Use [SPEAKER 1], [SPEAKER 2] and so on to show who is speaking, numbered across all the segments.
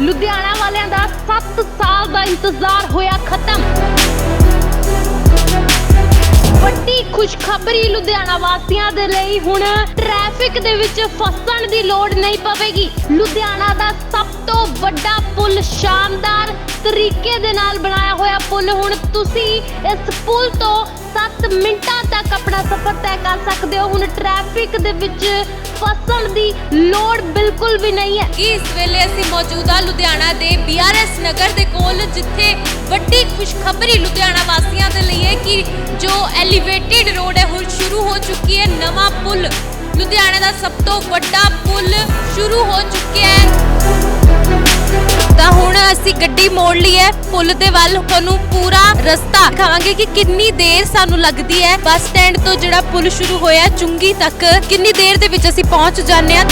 [SPEAKER 1] ਲੁਧਿਆਣਾ ਵਾਲਿਆਂ ਦਾ 7 ਸਾਲ ਦਾ ਇੰਤਜ਼ਾਰ ਹੋਇਆ ਖਤਮ। ਵੱਡੀ ਖੁਸ਼ਖਬਰੀ ਲੁਧਿਆਣਾ ਵਾਸੀਆਂ ਦੇ ਲਈ ਹੁਣ ਟ੍ਰੈਫਿਕ ਦੇ ਵਿੱਚ ਫਸਣ ਦੀ ਲੋੜ ਨਹੀਂ ਪਵੇਗੀ। ਲੁਧਿਆਣਾ ਦਾ ਸਭ ਤੋਂ ਵੱਡਾ ਪੁਲ ਸ਼ਾਨਦਾਰ ਤਰੀਕੇ ਦੇ ਨਾਲ ਬਣਾਇਆ ਹੋਇਆ ਪੁਲ ਹੁਣ ਤੁਸੀਂ ਇਸ ਪੁਲ ਤੋਂ 7 ਮਿੰਟਾਂ ਤੱਕ ਆਪਣਾ ਸਫ਼ਰ ਤੈਅ ਕਰ ਸਕਦੇ ਹੋ। ਹੁਣ ਟ੍ਰੈਫਿਕ ਦੇ ਵਿੱਚ ਫਸਣ ਦੀ ਲੋੜ ਬਿਲਕੁਲ ਵੀ ਨਹੀਂ ਹੈ।
[SPEAKER 2] ਕਿ ਇਸ ਵੇਲੇ ਅਸੀਂ ਮੌਜੂਦਾ ਲੁਧਿਆਣਾ ਦੇ ਬੀਆਰਐਸ ਨਗਰ ਦੇ ਕੋਲ, ਜਿੱਥੇ ਵੱਡੀ ਖੁਸ਼ਖਬਰੀ ਲੁਧਿਆਣਾ ਵਾਸੀਆਂ ਦੇ ਲਈ ਹੈ ਕਿ ਜੋ ਐਲੀਵੇਟਿਡ ਰੋਡ ਹੈ, ਹੁਣ ਸ਼ੁਰੂ ਹੋ ਚੁੱਕੀ ਹੈ ਨਵਾਂ ਪੁਲ। ਲੁਧਿਆਣਾ ਦਾ ਸਭ ਤੋਂ ਵੱਡਾ ਪੁਲ ਸ਼ੁਰੂ ਹੋ ਚੁੱਕਿਆ ਹੈ। ਤਾਂ ਹੁਣ ਅਸੀਂ ਗੱਡੀ ਮੋੜ ਲਈ ਹੈ। ਪੁਲ ਦੇ ਵੱਲ ਤੁਹਾਨੂੰ ਪੂਰਾ ਰਸਤਾ ਦਿਖਾਵਾਂਗੇ ਕਿ ਕਿੰਨੀ ਦੇਰ ਸਾਨੂੰ ਲੱਗਦੀ ਹੈ। ਬੱਸ ਸਟੈਂਡ ਤੋਂ ਜਿਹੜਾ ਪੁਲ ਸ਼ੁਰੂ ਹੋਇਆ ਚੁੰਗੀ ਤੱਕ, ਕਿੰਨੀ ਦੇਰ ਦੇ ਵਿੱਚ ਅਸੀਂ ਪਹੁੰਚ ਜਾਂਦੇ ਹਾਂ?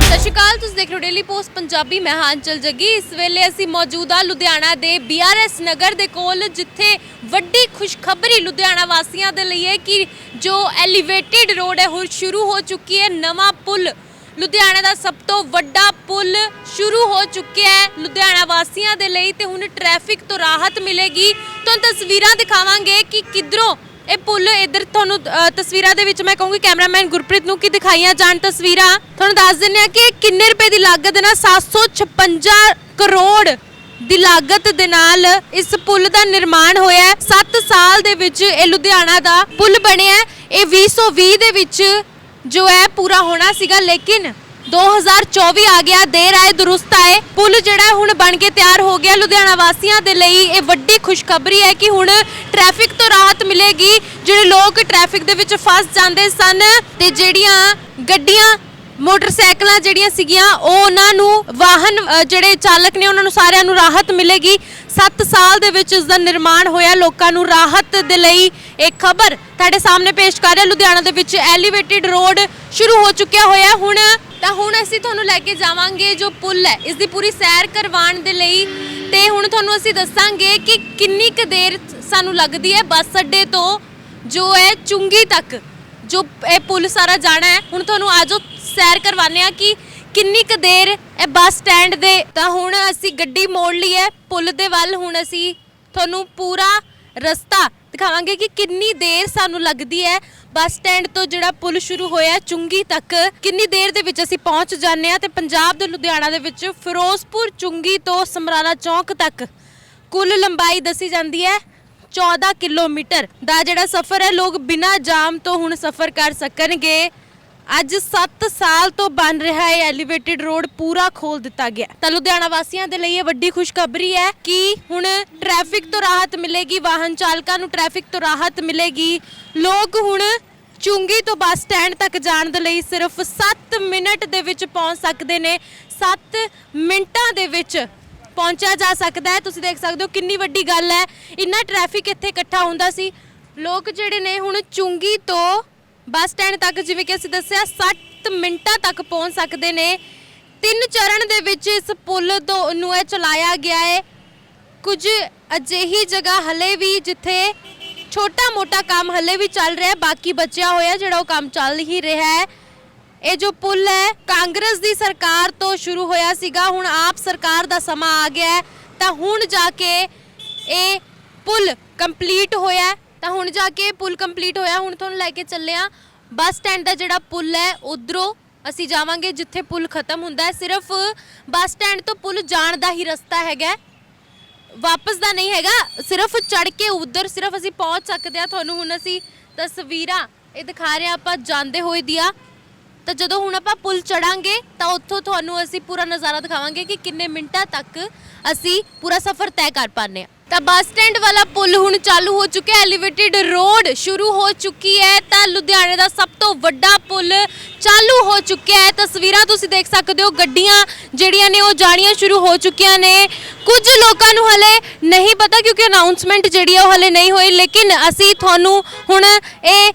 [SPEAKER 2] ਸਤਿ ਸ਼੍ਰੀ ਅਕਾਲ, ਤੁਸੀਂ ਦੇਖ ਰਹੇ ਹੋ ਡੇਲੀ ਪੋਸਟ ਪੰਜਾਬੀ, ਮੈਂ ਹਾਂ ਜੱਗੀ। ਇਸ ਵੇਲੇ ਅਸੀਂ ਮੌਜੂਦ ਆ ਲੁਧਿਆਣਾ ਦੇ ਬੀਆਰਐਸ ਨਗਰ ਦੇ ਕੋਲ, ਜਿੱਥੇ ਵੱਡੀ ਖੁਸ਼ਖਬਰੀ ਲੁਧਿਆਣਾ ਵਾਸੀਆਂ ਦੇ ਲਈ ਹੈ ਕਿ ਜੋ ਐਲੀਵੇਟਿਡ ਰੋਡ ਹੈ, ਹੁਣ ਸ਼ੁਰੂ ਹੋ ਚੁੱਕੀ ਹੈ ਨਵਾਂ ਪੁਲ। ਲੁਧਿਆਣਾ ਦਾ ਸਭ ਤੋਂ ਵੱਡਾ ਪੁਲ ਸ਼ੁਰੂ ਹੋ ਚੁੱਕਿਆ ਹੈ ਲੁਧਿਆਣਾ ਵਾਸੀਆਂ ਦੇ ਲਈ ਤੇ ਹੁਣ ਟ੍ਰੈਫਿਕ ਤੋਂ ਰਾਹਤ ਮਿਲੇਗੀ। ਤੁਹਾਨੂੰ ਤਸਵੀਰਾਂ ਦਿਖਾਵਾਂਗੇ ਕਿ ਕਿੱਧਰੋਂ ਇਹ ਪੁੱਲ ਇੱਧਰ ਤੁਹਾਨੂੰ ਤਸਵੀਰਾਂ ਦੇ ਵਿੱਚ ਮੈਂ ਕਹੂੰਗੀ ਕੈਮਰਾਮੈਨ ਗੁਰਪ੍ਰੀਤ ਨੂੰ ਕੀ ਦਿਖਾਈਆਂ ਜਾਣ ਤਸਵੀਰਾਂ। ਤੁਹਾਨੂੰ ਦੱਸ ਦਿੰਦੇ ਆ ਕਿ ਕਿੰਨੇ ਰੁਪਏ ਦੀ ਲਾਗਤ ਨਾਲ 756 ਕਰੋੜ ਦੀ ਲਾਗਤ ਦੇ ਨਾਲ ਇਸ ਪੁੱਲ ਦਾ ਨਿਰਮਾਣ ਹੋਇਆ ਹੈ। 7 ਸਾਲ ਦੇ ਵਿੱਚ ਇਹ ਲੁਧਿਆਣਾ ਦਾ ਪੁੱਲ ਬਣਿਆ ਇਹ 2020 ਦੇ ਵਿੱਚ ਜੋ ਹੈ ਪੂਰਾ ਹੋਣਾ ਸੀਗਾ, ਲੇਕਿਨ 2024 ਆ ਗਿਆ, ਦੇਰ ਆਏ, ਦਰੁਸਤ ਆਏ। ਪੁਲ ਜਿਹੜਾ ਹੁਣ ਬਣ ਕੇ ਤਿਆਰ ਹੋ ਗਿਆ। ਲੁਧਿਆਣਾ ਵਾਸੀਆਂ ਦੇ ਲਈ ਇਹ ਵੱਡੀ ਖੁਸ਼ਖਬਰੀ ਹੈ ਕਿ ਹੁਣ ਟ੍ਰੈਫਿਕ ਤੋਂ ਰਾਹਤ ਮਿਲੇਗੀ। ਜਿਹੜੇ ਲੋਕ ਟ੍ਰੈਫਿਕ ਦੇ ਵਿੱਚ ਫਸ ਜਾਂਦੇ ਸਨ ਤੇ ਜਿਹੜੀਆਂ ਗੱਡੀਆਂ ਮੋਟਰਸਾਈਕਲਾਂ ਜਿਹੜੀਆਂ ਸੀਗੀਆਂ ਉਹ ਉਹਨਾਂ ਨੂੰ ਵਾਹਨ ਅ, ਜਿਹੜੇ ਚਾਲਕ ਨੇ ਉਹਨਾਂ ਨੂੰ ਸਾਰਿਆਂ ਨੂੰ ਰਾਹਤ ਮਿਲੇਗੀ। 7 ਸਾਲ ਦੇ ਵਿੱਚ ਇਸ ਦਾ ਨਿਰਮਾਣ ਹੋਇਆ। ਲੋਕਾਂ ਨੂੰ ਰਾਹਤ ਦੇ ਲਈ ਇਹ ਖਬਰ ਤੁਹਾਡੇ ਸਾਹਮਣੇ ਪੇਸ਼ ਕਰ ਰਿਹਾ। ਲੁਧਿਆਣਾ ਦੇ ਵਿੱਚ ਐਲੀਵੇਟਿਡ ਰੋਡ ਸ਼ੁਰੂ ਹੋ ਚੁੱਕਿਆ ਹੋਇਆ। ਹੁਣ ਤਾਂ ਹੁਣ ਅਸੀਂ ਤੁਹਾਨੂੰ ਲੈ ਕੇ ਜਾਵਾਂਗੇ ਜੋ ਪੁਲ ਹੈ। ਇਸ ਦੀ ਪੂਰੀ ਸੈਰ ਕਰਵਾਉਣ ਦੇ ਲਈ। ਤੇ ਹੁਣ ਤੁਹਾਨੂੰ ਅਸੀਂ ਦੱਸਾਂਗੇ ਕਿ ਕਿੰਨੀ ਕੁ ਦੇਰ ਸਾਨੂੰ ਲੱਗਦੀ ਹੈ ਬੱਸ ਅੱਡੇ ਤੋਂ ਜੋ ਹੈ ਚੁੰਗੀ ਤੱਕ। ਜੋ ਇਹ ਪੁਲ ਸਾਰਾ ਜਾਣਾ ਹੈ। ਹੁਣ ਤੁਹਾਨੂੰ ਆਜੋ ਸੈਰ ਕਰਵਾਉਂਦੇ ਆ ਕਿ ਕਿੰਨੀ ਕੁ ਦੇਰ ਇਹ ਬੱਸ ਸਟੈਂਡ ਦੇ ਤਾਂ ਹੁਣ ਅਸੀਂ ਗੱਡੀ ਮੋੜ ਲਈ ਹੈ, ਪੁਲ ਦੇ ਵੱਲ। ਹੁਣ ਅਸੀਂ ਤੁਹਾਨੂੰ ਪੂਰਾ ਰਸਤਾ ਦਿਖਾਵਾਂਗੇ ਕਿ ਕਿੰਨੀ ਦੇਰ ਸਾਨੂੰ ਲੱਗਦੀ ਹੈ ਬੱਸ ਸਟੈਂਡ ਤੋਂ ਜਿਹੜਾ ਪੁਲ ਸ਼ੁਰੂ ਹੋਇਆ ਚੁੰਗੀ ਤੱਕ। ਕਿੰਨੀ ਦੇਰ ਦੇ ਵਿੱਚ ਅਸੀਂ ਪਹੁੰਚ ਜਾਂਦੇ ਆ ਤੇ ਪੰਜਾਬ ਦੇ ਲੁਧਿਆਣਾ ਦੇ ਵਿੱਚ ਫਿਰੋਜ਼ਪੁਰ ਚੁੰਗੀ ਤੋਂ ਸਮਰਾਲਾ ਚੌਂਕ ਤੱਕ ਕੁੱਲ ਲੰਬਾਈ ਦੱਸੀ ਜਾਂਦੀ ਹੈ 14 ਕਿਲੋਮੀਟਰ ਦਾ ਜਿਹੜਾ ਸਫ਼ਰ ਹੈ, ਲੋਕ ਬਿਨਾਂ ਜਾਮ ਤੋਂ ਹੁਣ ਸਫ਼ਰ ਕਰ ਸਕਣਗੇ। ਅੱਜ 7 ਸਾਲ ਤੋਂ ਬਣ ਰਿਹਾ ਹੈ ਐਲੀਵੇਟਿਡ ਰੋਡ ਪੂਰਾ ਖੋਲ ਦਿੱਤਾ ਗਿਆ। ਤਾਂ ਲੁਧਿਆਣਾ ਵਾਸੀਆਂ ਦੇ ਲਈ ਇਹ ਵੱਡੀ ਖੁਸ਼ਖਬਰੀ ਹੈ ਕਿ ਹੁਣ ਟ੍ਰੈਫਿਕ ਤੋਂ ਰਾਹਤ ਮਿਲੇਗੀ, ਵਾਹਨ ਚਾਲਕਾਂ ਨੂੰ ਟ੍ਰੈਫਿਕ ਤੋਂ ਰਾਹਤ ਮਿਲੇਗੀ। ਲੋਕ ਹੁਣ ਚੁੰਗੀ ਤੋਂ ਬੱਸ ਸਟੈਂਡ ਤੱਕ ਜਾਣ ਦੇ ਲਈ ਸਿਰਫ 7 ਮਿੰਟ ਦੇ ਵਿੱਚ ਪਹੁੰਚ ਸਕਦੇ ਨੇ। 7 ਮਿੰਟਾਂ ਦੇ ਵਿੱਚ ਪਹੁੰਚਿਆ ਜਾ ਸਕਦਾ ਹੈ। ਤੁਸੀਂ ਦੇਖ ਸਕਦੇ ਹੋ ਕਿੰਨੀ ਵੱਡੀ ਗੱਲ ਹੈ। ਇੰਨਾ ਟ੍ਰੈਫਿਕ ਇੱਥੇ ਇਕੱਠਾ ਹੁੰਦਾ ਸੀ। ਲੋਕ ਜਿਹੜੇ ਨੇ ਹੁਣ ਚੁੰਗੀ ਤੋਂ ਬੱਸ ਸਟੈਂਡ ਤੱਕ ਜਿਵੇਂ ਕਿ ਅਸੀਂ ਦੱਸਿਆ 60 ਮਿੰਟਾਂ ਤੱਕ ਪਹੁੰਚ ਸਕਦੇ ਨੇ। ਤਿੰਨ ਚਰਨ ਦੇ ਵਿੱਚ ਇਸ ਪੁਲ ਤੋਂ ਨੂੰ ਇਹ ਚਲਾਇਆ ਗਿਆ ਹੈ ਕੁਝ ਅਜਿਹੀ ਜਗ੍ਹਾ ਹਲੇ ਵੀ ਜਿੱਥੇ ਛੋਟਾ ਮੋਟਾ ਕੰਮ ਹਲੇ ਵੀ ਚੱਲ ਰਿਹਾ ਹੈ ਬਾਕੀ ਬਚਿਆ ਹੋਇਆ ਜਿਹੜਾ ਉਹ ਕੰਮ ਚੱਲ ਹੀ ਰਿਹਾ ਹੈ। ਇਹ ਜੋ ਪੁਲ ਹੈ, ਕਾਂਗਰਸ ਦੀ ਸਰਕਾਰ ਤੋਂ ਸ਼ੁਰੂ ਹੋਇਆ ਸੀਗਾ, ਹੁਣ ਆਪ ਸਰਕਾਰ ਦਾ ਸਮਾਂ ਆ ਗਿਆ ਤਾਂ ਹੁਣ ਜਾ ਕੇ ਇਹ ਪੁਲ ਕੰਪਲੀਟ ਹੋਇਆ ਤਾਂ ਹੁਣ ਜਾ ਕੇ ਪੁਲ ਕੰਪਲੀਟ ਹੋਇਆ, ਹੁਣ ਤੁਹਾਨੂੰ ਲੈ ਕੇ ਚੱਲੇ ਆ ਬੱਸ ਸਟੈਂਡ ਦਾ ਜਿਹੜਾ ਪੁਲ ਹੈ, ਉਧਰੋਂ ਅਸੀਂ ਜਾਵਾਂਗੇ ਜਿੱਥੇ ਪੁਲ ਖਤਮ ਹੁੰਦਾ ਹੈ। ਸਿਰਫ ਬੱਸ ਸਟੈਂਡ ਤੋਂ ਪੁਲ ਜਾਣ ਦਾ ਹੀ ਰਸਤਾ ਹੈਗਾ ਵਾਪਸ ਦਾ ਨਹੀਂ ਹੈਗਾ, ਸਿਰਫ ਚੜ ਕੇ ਉਧਰ ਸਿਰਫ ਅਸੀਂ ਪਹੁੰਚ ਸਕਦੇ ਆ ਤੁਹਾਨੂੰ ਹੁਣ ਅਸੀਂ ਤਸਵੀਰਾਂ ਇਹ ਦਿਖਾ ਰਹੇ ਹਾਂ, ਆਪਾਂ ਜਾਂਦੇ ਹੋਏ ਦੀਆਂ। ਤਾਂ ਜਦੋਂ ਹੁਣ ਆਪਾਂ ਪੁਲ ਚੜਾਂਗੇ ਤਾਂ ਉੱਥੋਂ ਤੁਹਾਨੂੰ ਅਸੀਂ ਪੂਰਾ ਨਜ਼ਾਰਾ ਦਿਖਾਵਾਂਗੇ ਕਿ ਕਿੰਨੇ ਮਿੰਟਾਂ ਤੱਕ ਅਸੀਂ ਪੂਰਾ ਸਫ਼ਰ ਤੈਅ ਕਰ ਪਾਉਂਦੇ ਹਾਂ। ਤਾਂ ਬੱਸ ਸਟੈਂਡ ਵਾਲਾ ਪੁਲ ਹੁਣ ਚਾਲੂ ਹੋ ਚੁੱਕਿਆ ਐਲੀਵੇਟਿਡ ਰੋਡ ਸ਼ੁਰੂ ਹੋ ਚੁੱਕੀ ਹੈ, ਤਾਂ ਲੁਧਿਆਣੇ ਦਾ ਸਭ ਤੋਂ ਵੱਡਾ ਪੁਲ ਚਾਲੂ ਹੋ ਚੁੱਕਿਆ ਹੈ। ਤਸਵੀਰਾਂ ਤੁਸੀਂ ਦੇਖ ਸਕਦੇ ਹੋ, ਗੱਡੀਆਂ ਜਿਹੜੀਆਂ ਨੇ ਉਹ ਜਾਣੀਆਂ ਸ਼ੁਰੂ ਹੋ ਚੁੱਕੀਆਂ ਨੇ। ਕੁਝ ਲੋਕਾਂ ਨੂੰ ਹਲੇ ਨਹੀਂ ਪਤਾ ਕਿਉਂਕਿ ਅਨਾਉਂਸਮੈਂਟ ਜਿਹੜੀ ਹੈ ਉਹ ਹਲੇ ਨਹੀਂ ਹੋਈ, ਲੇਕਿਨ ਅਸੀਂ ਤੁਹਾਨੂੰ ਹੁਣ ਇਹ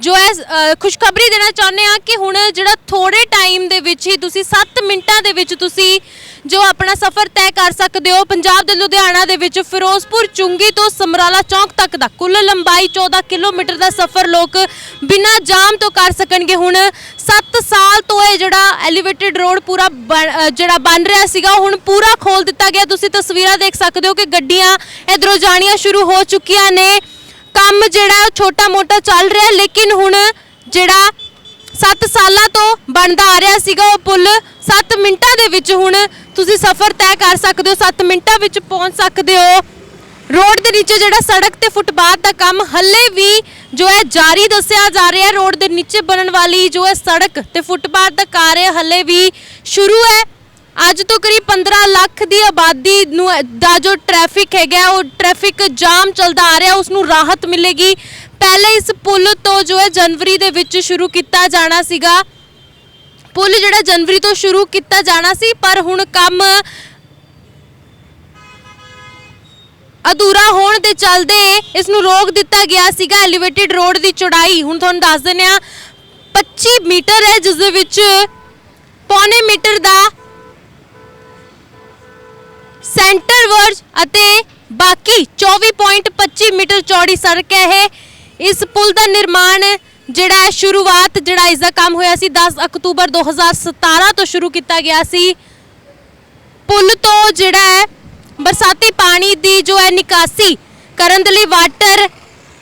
[SPEAKER 2] ਜੋ ਹੈ ਖੁਸ਼ਖਬਰੀ ਦੇਣਾ ਚਾਹੁੰਦੇ ਆ ਕਿ ਹੁਣ ਜਿਹੜਾ ਥੋੜੇ ਟਾਈਮ ਦੇ ਵਿੱਚ ਹੀ ਤੁਸੀਂ 7 ਮਿੰਟਾਂ ਦੇ ਵਿੱਚ ਤੁਸੀਂ ਜੋ ਆਪਣਾ ਸਫ਼ਰ ਤੈਅ ਕਰ ਸਕਦੇ ਹੋ, ਪੰਜਾਬ ਦੇ ਲੁਧਿਆਣਾ ਦੇ ਵਿੱਚ ਫਿਰੋਜ਼ਪੁਰ ਚੁੰਗੀ ਤੋਂ ਸਮਰਾਲਾ ਚੌਂਕ ਤੱਕ ਦਾ ਕੁੱਲ ਲੰਬਾਈ 14 ਕਿਲੋਮੀਟਰ ਦਾ ਸਫ਼ਰ ਲੋਕ ਬਿਨਾਂ ਜਾਮ ਤੋਂ ਕਰ ਸਕਣਗੇ। ਹੁਣ 7 ਸਾਲ ਤੋਂ ਇਹ ਜਿਹੜਾ ਐਲੀਵੇਟਡ ਰੋਡ ਪੂਰਾ ਬਣ- ਜਿਹੜਾ ਬਣ ਰਿਹਾ ਸੀਗਾ ਹੁਣ ਪੂਰਾ ਖੋਲ ਦਿੱਤਾ ਗਿਆ। ਤੁਸੀਂ ਤਸਵੀਰਾਂ ਦੇਖ ਸਕਦੇ ਹੋ ਕਿ ਗੱਡੀਆਂ ਇਧਰੋਂ ਜਾਣੀਆਂ ਸ਼ੁਰੂ ਹੋ ਚੁੱਕੀਆਂ ਨੇ। ਕੰਮ ਜਿਹੜਾ ਛੋਟਾ ਮੋਟਾ ਚੱਲ ਰਿਹਾ, ਲੇਕਿਨ ਹੁਣ ਜਿਹੜਾ 7 ਸਾਲਾਂ ਤੋਂ ਬਣਦਾ ਆ ਰਿਹਾ ਸੀਗਾ ਉਹ ਪੁਲ 7 ਮਿੰਟਾਂ ਦੇ ਵਿੱਚ ਹੁਣ ਤੁਸੀਂ ਸਫ਼ਰ ਤੈਅ ਕਰ ਸਕਦੇ ਹੋ 7 ਮਿੰਟਾਂ ਵਿੱਚ ਪਹੁੰਚ ਸਕਦੇ ਹੋ। ਰੋਡ ਦੇ ਨੀਚੇ ਜਿਹੜਾ ਸੜਕ ਤੇ ਫੁੱਟਪਾਥ ਦਾ ਕੰਮ ਹੱਲੇ ਵੀ ਜੋ ਹੈ ਜਾਰੀ ਦੱਸਿਆ ਜਾ ਰਿਹਾ ਹੈ। ਰੋਡ ਦੇ ਨੀਚੇ ਬਣਨ ਵਾਲੀ ਜੋ ਹੈ ਸੜਕ ਤੇ ਫੁੱਟਪਾਥ ਦਾ ਕਾਰਜ ਹੱਲੇ ਵੀ ਸ਼ੁਰੂ ਹੈ। ਅੱਜ ਤੋਂ ਕਰੀਬ 15 ਲੱਖ ਦੀ ਆਬਾਦੀ ਨੂੰ, ਦਾ ਜੋ ਟ੍ਰੈਫਿਕ ਹੈਗਾ ਉਹ ਟ੍ਰੈਫਿਕ ਜਾਮ ਚੱਲਦਾ ਆ ਰਿਹਾ ਉਸ ਨੂੰ ਰਾਹਤ ਮਿਲੇਗੀ। ਪਹਿਲੇ ਇਸ ਪੁਲ ਤੋਂ ਜੋ ਹੈ, ਜਨਵਰੀ ਦੇ ਵਿੱਚ ਸ਼ੁਰੂ ਕੀਤਾ ਜਾਣਾ ਸੀਗਾ। ਪੁਲ ਜਿਹੜਾ ਜਨਵਰੀ ਤੋਂ ਸ਼ੁਰੂ ਕੀਤਾ ਜਾਣਾ ਸੀ, ਪਰ ਹੁਣ ਕੰਮ ਅਧੂਰਾ ਹੋਣ ਦੇ ਚਲਦੇ ਇਸ ਨੂੰ ਰੋਕ ਦਿੱਤਾ ਗਿਆ ਸੀਗਾ ਐਲੀਵੇਟਿਡ ਰੋਡ ਦੀ ਚੌੜਾਈ। ਹੁਣ ਤੁਹਾਨੂੰ ਦੱਸ ਦਿੰਦੇ ਆ 25 ਮੀਟਰ ਹੈ, ਜਿਸ ਦੇ ਵਿੱਚ ਪੌਣੇ ਮੀਟਰ ਦਾ ਸੈਂਟਰ ਵਰਜ ਅਤੇ ਬਾਕੀ 24.25 ਮੀਟਰ ਚੌੜੀ ਸੜਕ ਹੈ ਇਹ। ਇਸ ਪੁਲ ਦਾ ਨਿਰਮਾਣ ਜਿਹੜਾ ਹੈ, ਸ਼ੁਰੂਆਤ ਜਿਹੜਾ ਇਸ ਦਾ ਕੰਮ ਹੋਇਆ ਸੀ 10 ਅਕਤੂਬਰ 2017 ਤੋਂ ਸ਼ੁਰੂ ਕੀਤਾ ਗਿਆ ਸੀ। ਪੁਲ ਤੋਂ ਜਿਹੜਾ ਹੈ, ਬਰਸਾਤੀ ਪਾਣੀ ਦੀ ਜੋ ਹੈ ਨਿਕਾਸੀ ਕਰਨ ਦੇ ਲਈ ਵਾਟਰ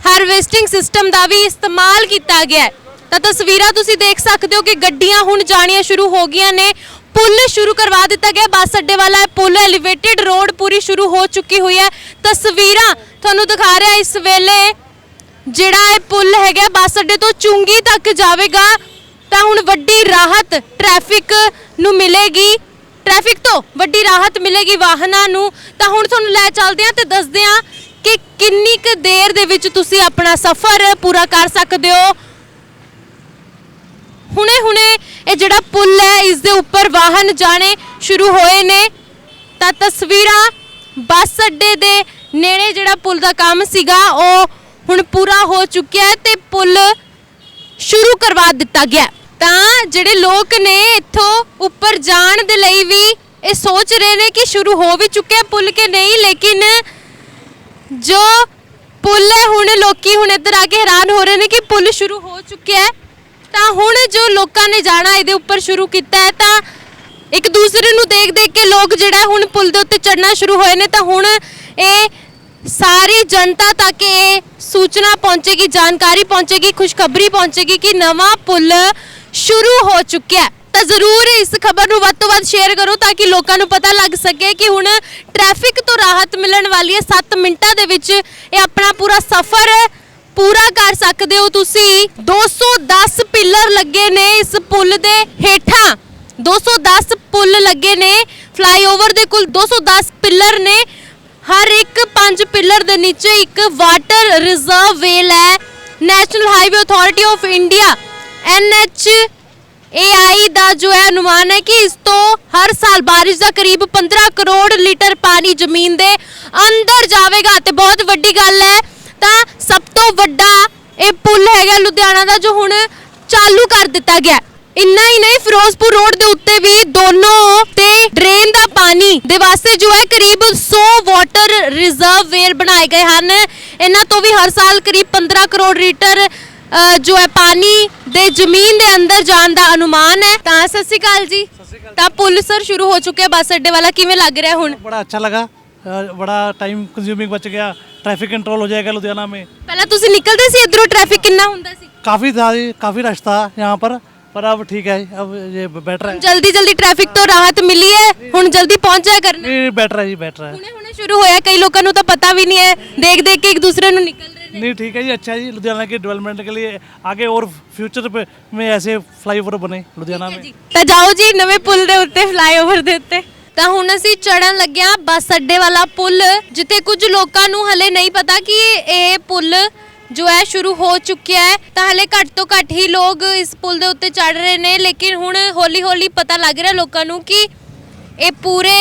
[SPEAKER 2] ਹਾਰਵੈਸਟਿੰਗ ਸਿਸਟਮ ਦਾ ਵੀ ਇਸਤੇਮਾਲ ਕੀਤਾ ਗਿਆ ਹੈ। ਤਾਂ ਤਸਵੀਰਾਂ ਤੁਸੀਂ ਦੇਖ ਸਕਦੇ ਹੋ ਕਿ ਗੱਡੀਆਂ ਹੁਣ ਜਾਣੀਆਂ ਸ਼ੁਰੂ ਹੋ ਗਈਆਂ ਨੇ। ਪੁਲ ਸ਼ੁਰੂ ਕਰਵਾ ਦਿੱਤਾ ਗਿਆ। ਬੱਸ ਅੱਡੇ ਵਾਲਾ ਪੁਲ ਐਲੀਵੇਟਡ ਰੋਡ ਪੂਰੀ ਸ਼ੁਰੂ ਹੋ ਚੁੱਕੀ ਹੋਈ ਹੈ। ਤਸਵੀਰਾਂ ਤੁਹਾਨੂੰ ਦਿਖਾ ਰਿਹਾ ਇਸ ਵੇਲੇ ਜਿਹੜਾ ਇਹ ਪੁਲ ਹੈਗਾ, ਬੱਸ ਅੱਡੇ ਤੋਂ ਚੁੰਗੀ ਤੱਕ ਜਾਵੇਗਾ। ਤਾਂ ਹੁਣ ਵੱਡੀ ਰਾਹਤ ਟ੍ਰੈਫਿਕ ਨੂੰ ਮਿਲੇਗੀ। ਟ੍ਰੈਫਿਕ ਤੋਂ ਵੱਡੀ ਰਾਹਤ ਮਿਲੇਗੀ ਵਾਹਨਾਂ ਨੂੰ। ਤਾਂ ਹੁਣ ਤੁਹਾਨੂੰ ਲੈ ਚੱਲਦੇ ਹਾਂ ਤੇ ਦੱਸਦੇ ਹਾਂ ਕਿ ਕਿੰਨੀ ਕੁ ਦੇਰ ਦੇ ਵਿੱਚ ਤੁਸੀਂ ਆਪਣਾ ਸਫ਼ਰ ਪੂਰਾ ਕਰ ਸਕਦੇ ਹੋ ਹੁਣੇ ਹੁਣੇ ਇਹ ਜਿਹੜਾ ਪੁਲ ਹੈ, ਇਸ ਦੇ ਉੱਪਰ ਵਾਹਨ ਜਾਣੇ ਸ਼ੁਰੂ ਹੋਏ ਨੇ। ਤਾਂ ਤਸਵੀਰਾਂ ਬੱਸ ਅੱਡੇ ਦੇ ਨੇੜੇ ਜਿਹੜਾ ਪੁਲ ਦਾ ਕੰਮ ਸੀਗਾ, ਉਹ ਹੁਣ ਪੂਰਾ ਹੋ ਚੁੱਕਿਆ ਹੈ ਤੇ ਪੁਲ ਸ਼ੁਰੂ ਕਰਵਾ ਦਿੱਤਾ ਗਿਆ ਤਾਂ ਜਿਹੜੇ ਲੋਕ ਨੇ ਇੱਥੋਂ ਉੱਪਰ ਜਾਣ ਦੇ ਲਈ ਵੀ ਇਹ ਸੋਚ ਰਹੇ ਨੇ ਕਿ ਸ਼ੁਰੂ ਹੋ ਵੀ ਚੁੱਕਿਆ ਪੁਲ ਕੇ ਨਹੀਂ, ਲੇਕਿਨ ਜੋ ਪੁਲ ਹੈ, ਹੁਣ ਲੋਕੀ ਹੁਣ ਇੱਧਰ ਆ ਕੇ ਹੈਰਾਨ ਹੋ ਰਹੇ ਨੇ ਕਿ ਪੁਲ ਸ਼ੁਰੂ ਹੋ ਚੁੱਕਿਆ ਹੈ। ਤਾਂ ਹੁਣ ਜੋ ਲੋਕਾਂ ਨੇ ਜਾਣਾ ਇਹਦੇ ਉੱਪਰ ਸ਼ੁਰੂ ਕੀਤਾ ਹੈ, ਤਾਂ ਇੱਕ ਦੂਸਰੇ ਨੂੰ ਦੇਖ ਦੇਖ ਕੇ ਲੋਕ ਜਿਹੜਾ ਹੁਣ ਪੁਲ ਦੇ ਉੱਤੇ ਚੜਨਾ ਸ਼ੁਰੂ ਹੋਏ ਨੇ, ਤਾਂ ਹੁਣ ਇਹ ਸਾਰੀ ਜਨਤਾ ਤੱਕ ਇਹ ਸੂਚਨਾ ਪਹੁੰਚੇਗੀ, ਜਾਣਕਾਰੀ ਪਹੁੰਚੇਗੀ, ਖੁਸ਼ਖਬਰੀ ਪਹੁੰਚੇਗੀ ਕਿ ਨਵਾਂ ਪੁਲ ਸ਼ੁਰੂ ਹੋ ਚੁੱਕਿਆ ਹੈ। ਤਾਂ ਜ਼ਰੂਰ ਇਸ ਖਬਰ ਨੂੰ ਵੱਧ ਤੋਂ ਵੱਧ ਸ਼ੇਅਰ ਕਰੋ ਤਾਂ ਕਿ ਲੋਕਾਂ ਨੂੰ ਪਤਾ ਲੱਗ ਸਕੇ ਕਿ ਹੁਣ ਟ੍ਰੈਫਿਕ ਤੋਂ ਰਾਹਤ ਮਿਲਣ ਵਾਲੀ ਹੈ। 7 ਮਿੰਟਾਂ ਦੇ ਵਿੱਚ ਇਹ ਆਪਣਾ ਪੂਰਾ ਸਫ਼ਰ ਪੂਰਾ ਕਰ ਸਕਦੇ ਹੋ ਤੁਸੀਂ। 210 ਪਿੱਲਰ ਲੱਗੇ ਨੇ ਇਸ ਪੁਲ ਦੇ ਹੇਠਾਂ। 210 ਪੁੱਲ ਲੱਗੇ ਨੇ। ਫਲਾਈਓਵਰ ਦੇ ਕੁੱਲ 210 ਪਿੱਲਰ ਨੇ। ਹਰ ਇੱਕ ਪੰਜ ਪਿੱਲਰ ਦੇ ਨੀਚੇ ਇੱਕ ਵਾਟਰ ਰਿਜ਼ਰਵ ਵੇਲ ਹੈ। National highway authority of India NH AI ਦਾ ਜੋ ਹੈ ਅਨੁਮਾਨ ਹੈ ਕਿ ਇਸ ਤੋਂ ਹਰ ਸਾਲ ਬਾਰਿਸ਼ ਦਾ ਕਰੀਬ 15 ਕਰੋੜ ਲੀਟਰ ਪਾਣੀ ਜ਼ਮੀਨ ਦੇ ਅੰਦਰ ਜਾਵੇਗਾ। ਤੇ ਬਹੁਤ ਵੱਡੀ ਗੱਲ ਹੈ ਤਾਂ ਸਭ ਤੋਂ ਵੱਡਾ ਇਹ ਪੁਲ ਹੈਗਾ ਲੁਧਿਆਣਾ ਦਾ ਜੋ ਹੁਣ ਚਾਲੂ ਕਰ ਦਿੱਤਾ ਗਿਆ। ਇੰਨਾ ਹੀ ਨਹੀਂ ਫਿਰੋਜ਼ਪੁਰ ਰੋਡ ਦੇ ਉੱਤੇ ਵੀ ਦੋਨੋਂ ਤੇ ਡਰੇਨ ਦਾ ਪਾਣੀ ਦੇ ਵਾਸਤੇ ਜੋ ਹੈ ਕਰੀਬ 100 ਵਾਟਰ ਰਿਜ਼ਰਵ ਵੇਅਰ ਬਣਾਏ ਗਏ ਹਨ। ਇਹਨਾਂ ਤੋਂ ਵੀ ਹਰ ਸਾਲ ਕਰੀਬ 15 ਕਰੋੜ ਲੀਟਰ ਜੋ ਹੈ ਪਾਣੀ ਦੇ ਜ਼ਮੀਨ ਦੇ ਅੰਦਰ ਜਾਣ ਦਾ ਅਨੁਮਾਨ ਹੈ। ਤਾਂ ਸਤਿ ਸ਼੍ਰੀ ਅਕਾਲ ਜੀ। ਤਾਂ ਪੁਲ ਸਰ ਸ਼ੁਰੂ ਹੋ ਚੁੱਕੇ ਬੱਸ ਅੱਡੇ ਵਾਲਾ। ਕਿਵੇਂ ਲੱਗ ਰਿਹਾ ਹੁਣ?
[SPEAKER 3] ਬੜਾ ਅੱਛਾ ਲੱਗਾ। ਬੜਾ ਟਾਈਮ ਕੰਜ਼ਿਊਮਿੰਗ ਬਚ ਗਿਆ। ट्रैफिक कंट्रोल हो जाएगा लुधियाना में
[SPEAKER 2] ਪਹਿਲਾਂ ਤੁਸੀਂ ਨਿਕਲਦੇ ਸੀ ਇਧਰੋਂ ਟ੍ਰੈਫਿਕ ਕਿੰਨਾ ਹੁੰਦਾ ਸੀ
[SPEAKER 3] काफ़ी था काफ़ी रश था यहाँ पर पर अब ठीक है अब ये बेटर है
[SPEAKER 2] ਜਲਦੀ ਜਲਦੀ ਟ੍ਰੈਫਿਕ ਤੋਂ ਰਾਹਤ ਮਿਲੀ ਹੈ ਹੁਣ ਜਲਦੀ ਪਹੁੰਚ ਜਾਇਆ ਕਰਨਾ
[SPEAKER 3] नहीं बेटर है जी बेटर है
[SPEAKER 2] ਹੁਣੇ ਹੁਣੇ ਸ਼ੁਰੂ ਹੋਇਆ ਕਈ ਲੋਕਾਂ ਨੂੰ ਤਾਂ ਪਤਾ ਵੀ ਨਹੀਂ ਹੈ ਦੇਖ ਦੇਖ ਕੇ ਇੱਕ ਦੂਸਰੇ ਨੂੰ ਨਿਕਲ ਰਹੇ ਨੇ
[SPEAKER 3] नहीं ठीक है जी अच्छा है जी लुधियाना के डेवलपमेंट के लिए आगे और फ्यूचर पे में ऐसे फ्लाईओवर बने लुधियाना में
[SPEAKER 2] ਜੀ ਤਾਂ ਜਾਓ ਜੀ ਨਵੇਂ ਪੁਲ ਦੇ ਉੱਤੇ ਫਲਾਈਓਵਰ ਦੇ ਉੱਤੇ ਤਾਂ ਹੁਣ ਅਸੀਂ ਚੜਨ ਲੱਗਿਆ ਬੱਸ ਅੱਡੇ ਵਾਲਾ ਪੁਲ, ਜਿੱਥੇ ਕੁਝ ਲੋਕਾਂ ਨੂੰ ਹਲੇ ਨਹੀਂ ਪਤਾ ਕਿ ਇਹ ਪੁਲ ਜੋ ਹੈ ਸ਼ੁਰੂ ਹੋ ਚੁੱਕਿਆ ਹੈ। ਤਾਂ ਹਲੇ ਘੱਟ ਤੋਂ ਘੱਟ ਹੀ ਲੋਕ ਇਸ ਪੁਲ ਦੇ ਉੱਤੇ ਚੜ ਰਹੇ ਨੇ, ਲੇਕਿਨ ਹੁਣ ਹੌਲੀ ਹੌਲੀ ਪਤਾ ਲੱਗ ਰਿਹਾ ਲੋਕਾਂ ਨੂੰ ਕਿ ਇਹ ਪੂਰੇ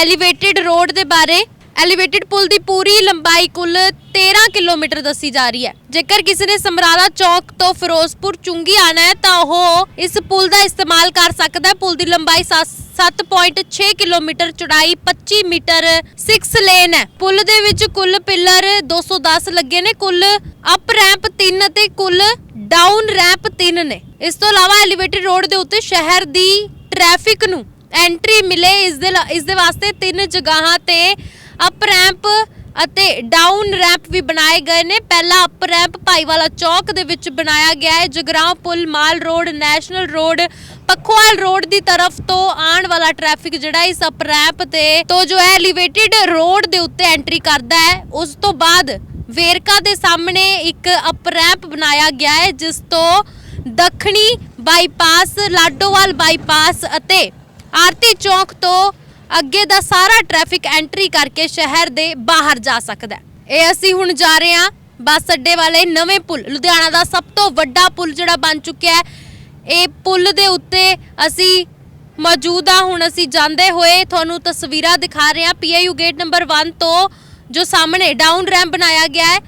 [SPEAKER 2] ਐਲੀਵੇਟਿਡ ਰੋਡ ਦੇ ਬਾਰੇ ਐਲੀਵੇਟਿਡ ਪੁਲ ਦੀ ਪੂਰੀ ਲੰਬਾਈ ਕੁੱਲ 13 ਕਿਲੋਮੀਟਰ ਦੱਸੀ ਜਾ ਰਹੀ ਹੈ। ਜੇਕਰ ਕਿਸੇ ਨੇ ਸਮਰਾਲਾ ਚੌਕ ਤੋਂ ਫਿਰੋਜ਼ਪੁਰ ਚੁੰਗੀ ਆਣਾ ਹੈ, ਤਾਂ ਉਹ ਇਸ ਪੁਲ ਦਾ ਇਸਤੇਮਾਲ ਕਰ ਸਕਦਾ ਹੈ। ਪੁਲ ਦੀ ਲੰਬਾਈ 7.6 ਕਿਲੋਮੀਟਰ ਚੌੜਾਈ 25 ਮੀਟਰ 6 ਲੇਨ ਹੈ। ਪੁਲ ਦੇ ਵਿੱਚ ਕੁੱਲ ਪਿੱਲਰ 210 ਲੱਗੇ ਨੇ। ਕੁੱਲ ਅਪ ਰੈਂਪ 3 ਅਤੇ ਕੁੱਲ ਡਾਊਨ ਰੈਂਪ 3 ਨੇ। ਇਸ ਤੋਂ ਇਲਾਵਾ ਐਲੀਵੇਟਡ ਰੋਡ ਦੇ ਉੱਤੇ ਸ਼ਹਿਰ ਦੀ ਟ੍ਰੈਫਿਕ ਨੂੰ ਐਂਟਰੀ ਮਿਲੇ। ਇਸ ਦੇ ਇਸ ਦੇ ਵਾਸਤੇ ਤਿੰਨ ਜਗ੍ਹਾਵਾਂ ਤੇ ਅਪ ਰੈਂਪ ਅਤੇ ਡਾਊਨ ਰੈਂਪ ਵੀ ਬਣਾਏ ਗਏ ਨੇ। ਪਹਿਲਾ ਅਪ ਰੈਂਪ ਭਾਈਵਾਲਾ ਚੌਕ ਦੇ ਵਿੱਚ ਬਣਾਇਆ ਗਿਆ ਹੈ। ਜਗਰਾਉਂ ਪੁਲ mall road national road Pakhowal road ਦੀ ਤਰਫ ਤੋਂ ਆਉਣ ਵਾਲਾ ਟ੍ਰੈਫਿਕ ਜਿਹੜਾ ਇਸ ਅਪ ਤੇ ਤੋਂ ਜੋ ਹੈ ਐਲੀਵੇਟਿਡ ਰੋਡ ਦੇ ਉੱਤੇ ਐਂਟਰੀ ਕਰਦਾ ਹੈ, ਉਸ ਤੋਂ ਬਾਅਦ ਵੇਰਕਾ ਦੇ ਸਾਹਮਣੇ ਇੱਕ ਅਪ ਬਣਾਇਆ ਗਿਆ ਹੈ, ਜਿਸ ਤੋਂ ਦੱਖਣੀ ਬਾਈਪਾਸ ਲਾਡੋਵਾਲ ਬਾਈਪਾਸ ਅਤੇ ਆਰਤੀ ਚੌਕ ਤੋਂ ਅੱਗੇ ਦਾ ਸਾਰਾ ਟ੍ਰੈਫਿਕ ਐਂਟਰੀ ਕਰਕੇ ਸ਼ਹਿਰ ਦੇ ਬਾਹਰ ਜਾ ਸਕਦਾ ਹੈ। ਇਹ ਅਸੀਂ ਹੁਣ ਜਾ ਰਹੇ ਹਾਂ ਬੱਸ ਅੱਡੇ ਵਾਲੇ ਨਵੇਂ ਪੁਲ, ਲੁਧਿਆਣਾ ਦਾ ਸਭ ਤੋਂ ਵੱਡਾ ਪੁਲ ਜਿਹੜਾ ਬਣ ਚੁੱਕਿਆ ਹੈ ਇਹ ਪੁਲ ਦੇ ਉੱਤੇ ਅਸੀਂ ਮੌਜੂਦ ਹਾਂ ਹੁਣ ਅਸੀਂ ਜਾਂਦੇ ਹੋਏ ਤੁਹਾਨੂੰ ਤਸਵੀਰਾਂ ਦਿਖਾ ਰਹੇ ਹਾਂ ਪੀਆਈਯੂ ਗੇਟ ਨੰਬਰ 1 ਤੋਂ, ਜੋ ਸਾਹਮਣੇ ਡਾਊਨ ਰੈਂਪ ਬਣਾਇਆ ਗਿਆ ਹੈ।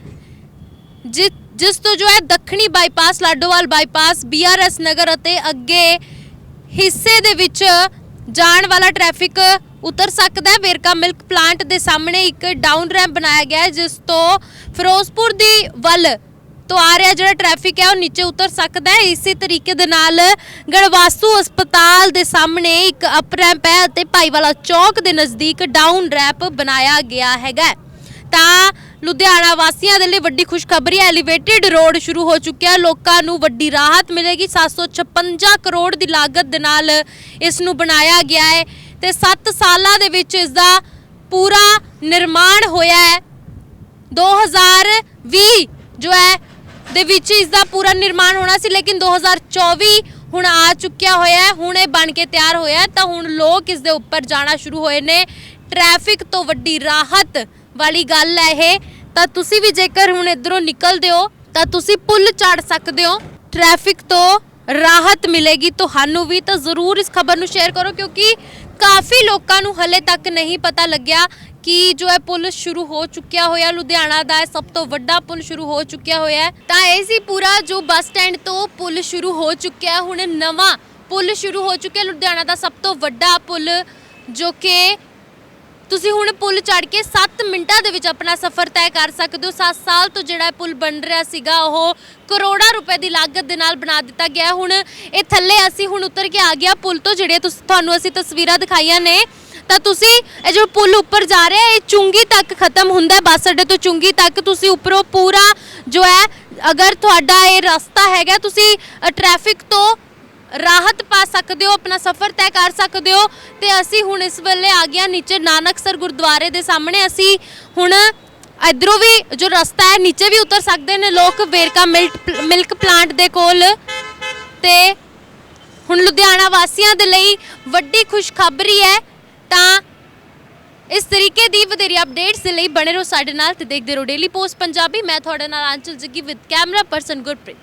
[SPEAKER 2] ਜਿ- ਜਿਸ ਤੋਂ ਜੋ ਹੈ ਦੱਖਣੀ bypass, Ladowal bypass BRS Nagar ਅਤੇ ਅੱਗੇ ਹਿੱਸੇ ਦੇ ਵਿੱਚ ਜਾਣ ਵਾਲਾ ਟ੍ਰੈਫਿਕ ਉਤਰ ਸਕਦਾ ਹੈ। ਵੇਰਕਾ ਮਿਲਕ ਪਲਾਂਟ ਦੇ ਸਾਹਮਣੇ ਇੱਕ ਡਾਊਨ ਰੈਂਪ ਬਣਾਇਆ ਗਿਆ ਹੈ, ਜਿਸ ਤੋਂ ਫਿਰੋਜ਼ਪੁਰ ਦੀ ਵੱਲ ਤੋਂ ਆ ਰਿਹਾ ਜਿਹੜਾ ਟ੍ਰੈਫਿਕ ਹੈ ਉਹ ਨੀਚੇ ਉਤਰ ਸਕਦਾ ਹੈ। ਇਸੇ ਤਰੀਕੇ ਦੇ ਨਾਲ ਗੜਵਾਸੂ ਹਸਪਤਾਲ ਦੇ ਸਾਹਮਣੇ ਇੱਕ ਅਪ ਰੈਂਪ ਹੈ ਅਤੇ ਭਾਈਵਾਲਾ ਚੌਕ ਦੇ ਨਜ਼ਦੀਕ ਡਾਊਨ ਰੈਂਪ ਬਣਾਇਆ ਗਿਆ ਹੈਗਾ। ਤਾਂ ਲੁਧਿਆਣਾ ਵਾਸੀਆਂ ਦੇ ਲਈ ਵੱਡੀ ਖੁਸ਼ਖਬਰੀ ਹੈ। ਐਲੀਵੇਟਿਡ ਰੋਡ ਸ਼ੁਰੂ ਹੋ ਚੁੱਕਿਆ। ਹੈ। ਲੋਕਾਂ ਨੂੰ ਵੱਡੀ ਰਾਹਤ ਮਿਲੇਗੀ। 756 ਕਰੋੜ ਦੀ ਲਾਗਤ ਦੇ ਨਾਲ ਇਸ ਨੂੰ ਬਣਾਇਆ ਗਿਆ ਹੈ ਤੇ 7 ਸਾਲਾਂ ਦੇ ਵਿੱਚ ਇਸ ਦਾ ਪੂਰਾ ਨਿਰਮਾਣ ਹੋਇਆ ਹੈ। 2020 ਜੋ ਹੈ ਦੇ ਵਿੱਚ ਇਸ ਦਾ ਪੂਰਾ ਨਿਰਮਾਣ ਹੋਣਾ ਸੀ, ਲੇਕਿਨ 2024 ਹੁਣ ਆ ਚੁੱਕਿਆ ਹੋਇਆ ਹੈ, ਹੁਣ ਇਹ ਬਣ ਕੇ ਤਿਆਰ ਹੋਇਆ ਹੈ, ਤਾਂ ਹੁਣ ਲੋਕ ਇਸ ਦੇ ਉੱਪਰ ਜਾਣਾ ਸ਼ੁਰੂ ਹੋਏ ਨੇ। ਟ੍ਰੈਫਿਕ ਤੋਂ ਵੱਡੀ ਰਾਹਤ ਵਾਲੀ ਗੱਲ ਹੈ ਇਹ। ਤਾਂ ਤੁਸੀਂ ਵੀ ਜੇਕਰ ਹੁਣ ਇਧਰੋਂ ਨਿਕਲਦੇ ਹੋ, ਤਾਂ ਤੁਸੀਂ ਪੁਲ ਚੜ ਸਕਦੇ ਹੋ। ਟ੍ਰੈਫਿਕ ਤੋਂ ਰਾਹਤ ਮਿਲੇਗੀ ਤੁਹਾਨੂੰ ਵੀ, ਤਾਂ ਜ਼ਰੂਰ ਇਸ ਖਬਰ ਨੂੰ ਸ਼ੇਅਰ ਕਰੋ, ਕਿਉਂਕਿ ਕਾਫੀ ਲੋਕਾਂ ਨੂੰ ਹਲੇ ਤੱਕ ਨਹੀਂ ਪਤਾ ਲੱਗਿਆ ਕਿ ਜੋ ਹੈ ਪੁਲ ਸ਼ੁਰੂ ਹੋ ਚੁੱਕਿਆ ਹੋਇਆ, ਲੁਧਿਆਣਾ ਦਾ ਸਭ ਤੋਂ ਵੱਡਾ ਪੁਲ ਸ਼ੁਰੂ ਹੋ ਚੁੱਕਿਆ ਹੋਇਆ ਤਾਂ ਇਹ ਸੀ ਪੂਰਾ ਜੋ ਬੱਸ ਸਟੈਂਡ ਤੋਂ ਪੁਲ ਸ਼ੁਰੂ ਹੋ ਚੁੱਕਿਆ ਹੁਣ ਨਵਾਂ ਪੁਲ ਸ਼ੁਰੂ ਹੋ ਚੁੱਕਿਆ, ਲੁਧਿਆਣਾ ਦਾ ਸਭ ਤੋਂ ਵੱਡਾ ਪੁਲ ਜੋ ਕਿ ਤੁਸੀਂ ਹੁਣ ਪੁਲ ਚੜ ਕੇ 7 ਮਿੰਟਾਂ ਦੇ ਵਿੱਚ ਆਪਣਾ ਸਫ਼ਰ ਤੈਅ ਕਰ ਸਕਦੇ ਹੋ। 7 ਸਾਲ ਤੋਂ ਜਿਹੜਾ ਪੁਲ ਬਣ ਰਿਹਾ ਸੀਗਾ, ਉਹ ਕਰੋੜਾਂ ਰੁਪਏ ਦੀ ਲਾਗਤ ਦੇ ਨਾਲ ਬਣਾ ਦਿੱਤਾ ਗਿਆ। ਹੁਣ ਇਹ ਥੱਲੇ ਅਸੀਂ ਹੁਣ ਉਤਰ ਕੇ ਆ ਗਿਆ ਪੁਲ ਤੋਂ, ਜਿਹੜੇ ਤੁਸੀਂ, ਤੁਹਾਨੂੰ ਅਸੀਂ ਤਸਵੀਰਾਂ ਦਿਖਾਈਆਂ ਨੇ। ਤਾਂ ਤੁਸੀਂ ਇਹ ਜੋ ਪੁਲ ਉੱਪਰ ਜਾ ਰਿਹਾ, ਇਹ ਚੁੰਗੀ ਤੱਕ ਖਤਮ ਹੁੰਦਾ, ਬੱਸ ਅੱਡੇ ਤੋਂ ਚੁੰਗੀ ਤੱਕ ਤੁਸੀਂ ਉੱਪਰੋਂ ਪੂਰਾ ਜੋ ਹੈ, ਅਗਰ ਤੁਹਾਡਾ ਇਹ ਰਸਤਾ ਹੈਗਾ, ਤੁਸੀਂ ਟ੍ਰੈਫਿਕ ਤੋਂ ਰਾਹਤ ਪਾ ਸਕਦੇ ਹੋ, ਆਪਣਾ ਸਫ਼ਰ ਤੈਅ ਕਰ ਸਕਦੇ ਹੋ ਤੇ ਅਸੀਂ ਹੁਣ ਇਸ ਵੇਲੇ ਆ ਗਿਆ ਨੀਚੇ ਨਾਨਕਸਰ ਗੁਰਦੁਆਰੇ ਦੇ ਸਾਹਮਣੇ। ਅਸੀਂ ਹੁਣ ਇਧਰੋਂ ਵੀ ਜੋ ਰਸਤਾ ਹੈ, ਨੀਚੇ ਵੀ ਉਤਰ ਸਕਦੇ ਨੇ ਲੋਕ ਵੇਰਕਾ ਮਿਲਕ ਪਲਾਂਟ ਦੇ ਕੋਲ। ਤੇ ਹੁਣ ਲੁਧਿਆਣਾ ਵਾਸੀਆਂ ਦੇ ਲਈ ਵੱਡੀ ਖੁਸ਼ਖਬਰੀ ਹੈ, ਤਾਂ ਇਸ ਤਰੀਕੇ ਦੀ ਵਧੇਰੀ ਅਪਡੇਟਸ ਦੇ ਲਈ ਬਣੇ ਰਹੋ ਸਾਡੇ ਨਾਲ ਤੇ ਦੇਖਦੇ ਰਹੋ ਡੇਲੀ ਪੋਸਟ ਪੰਜਾਬੀ। ਮੈਂ ਤੁਹਾਡੇ ਨਾਲ Aanchal Jaggi with camera person Gurpreet